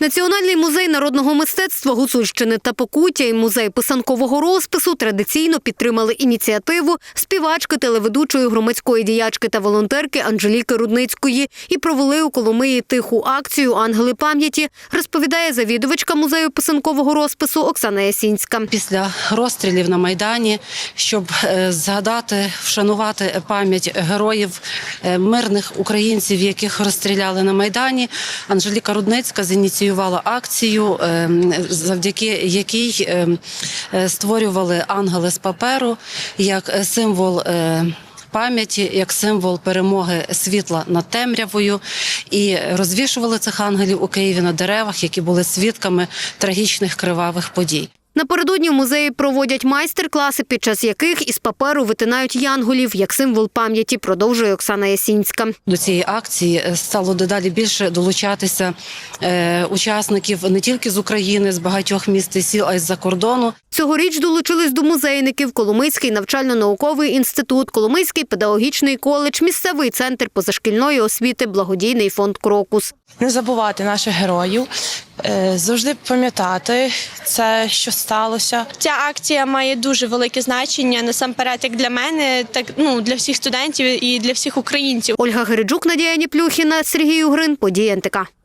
Національний музей народного мистецтва Гуцульщини та Покуття і музей писанкового розпису традиційно підтримали ініціативу співачки, телеведучої громадської діячки та волонтерки Анжеліки Рудницької і провели у Коломиї тиху акцію Ангели пам'яті, розповідає завідувачка музею писанкового розпису Оксана Ясінська. Після розстрілів на Майдані, щоб е, згадати, вшанувати пам'ять героїв е, мирних українців, яких розстріляли на Майдані, Анжеліка Рудницька зініціювала акцію, е, завдяки якій е, е, створювали ангели з паперу як е, символ. е, Пам'яті як символ перемоги світла над темрявою, і розвішували цих ангелів у Києві на деревах, які були свідками трагічних кривавих подій. Напередодні в музеї проводять майстер-класи, під час яких із паперу витинають янголів як символ пам'яті, продовжує Оксана Ясінська. До цієї акції е, стало дедалі більше долучатися е, учасників не тільки з України, з багатьох міст і сіл, а й з-за кордону. Цьогоріч долучились до музейників Коломийський навчально-науковий інститут, Коломийський педагогічний коледж, місцевий центр позашкільної освіти, благодійний фонд Крокус. не забувати наших героїв, завжди пам'ятати це, що сталося. Ця акція має дуже велике значення насамперед, як для мене, так ну для всіх студентів і для всіх українців. Ольга Гереджук, Надія Ніплюхіна, Сергій Угрин, події НТК.